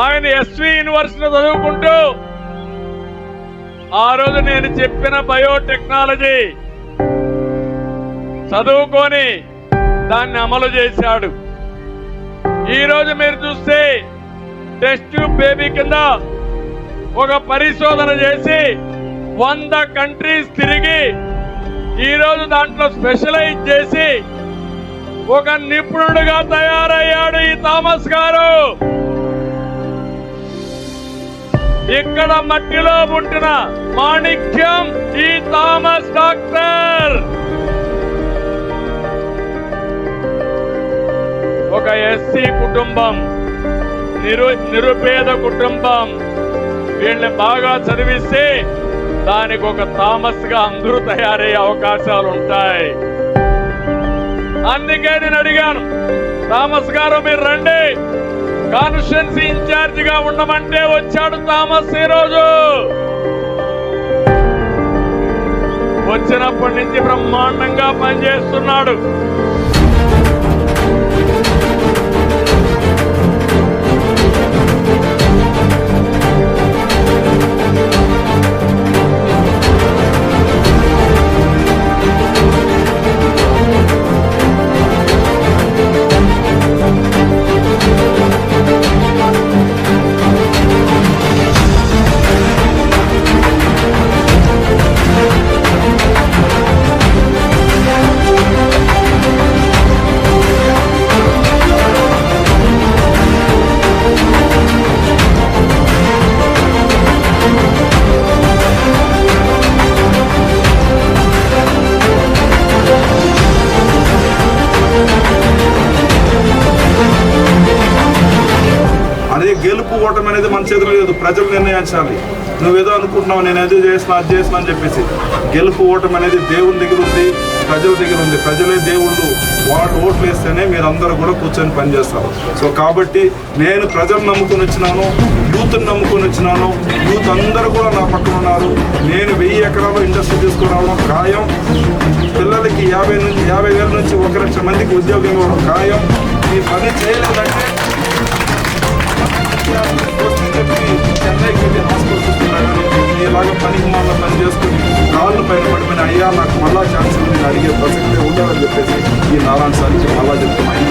ఆయన SV university చదువుకుంటూ ఆ రోజు నేను చెప్పిన బయోటెక్నాలజీ చదువుకొని దాన్ని అమలు చేశాడు. ఈ రోజు మీరు చూస్తే టెస్ట్ బేబీ కింద ఒక పరిశోధన చేసి వంద కంట్రీస్ తిరిగి ఈ రోజు దాంట్లో స్పెషలైజ్ చేసి ఒక నిపుణుడుగా తయారయ్యాడు ఈ థామస్ గారు. ఇక్కడ మట్టిలో పుట్టిన మాణిక్యం ఈ థామస్ డాక్టర్. ఒక ఎస్సీ కుటుంబం నిరు నిరుపేద కుటుంబం. వీళ్ళని బాగా చదివిస్తే దానికి ఒక థామస్గా అందరూ తయారయ్యే అవకాశాలు ఉంటాయి. అందుకే నేను అడిగాను థామస్ గారు మీరు రండి. కాన్స్టిట్యున్సీ ఇన్ఛార్జ్గా ఉండమంటే వచ్చాడు థామస్ ఈరోజు రోజు. వచ్చినప్పటి నుంచి బ్రహ్మాండంగా పనిచేస్తున్నాడు. గెలుపు ఓటమి అనేది మన చేతిలో లేదు ప్రజలు నిర్ణయించాలి. నువ్వేదో అనుకుంటున్నావు నేను ఏదో చేసిన అది చేసిన అని చెప్పేసి. గెలుపు ఓటమి అనేది దేవుని దగ్గర ఉంది ప్రజల దగ్గర ఉంది. ప్రజలే దేవుళ్ళు. వాళ్ళు ఓట్లు వేస్తేనే మీరు అందరూ కూడా కూర్చొని పనిచేస్తారు. సో కాబట్టి నేను ప్రజలు నమ్ముకొని వచ్చినాను యూత్ని నమ్ముకొని వచ్చినాను. యూత్ అందరూ కూడా నా పక్కన ఉన్నారు. నేను వెయ్యి ఎకరాలు ఇండస్ట్రీ తీసుకురావడం ఖాయం. పిల్లలకి యాభై నుంచి యాభై వేల నుంచి ఒక లక్ష మందికి ఉద్యోగం ఇవ్వడం ఖాయం. ఈ పని చేయలేదంటే నాకు మళ్ళా ఛాన్స్ ఉంది అని అడిగే ప్రసక్తే ఉండదని చెప్పేసి ఈ నారాయణ సార్కి మళ్ళా చెప్తున్నా ఇది చెప్తున్నాను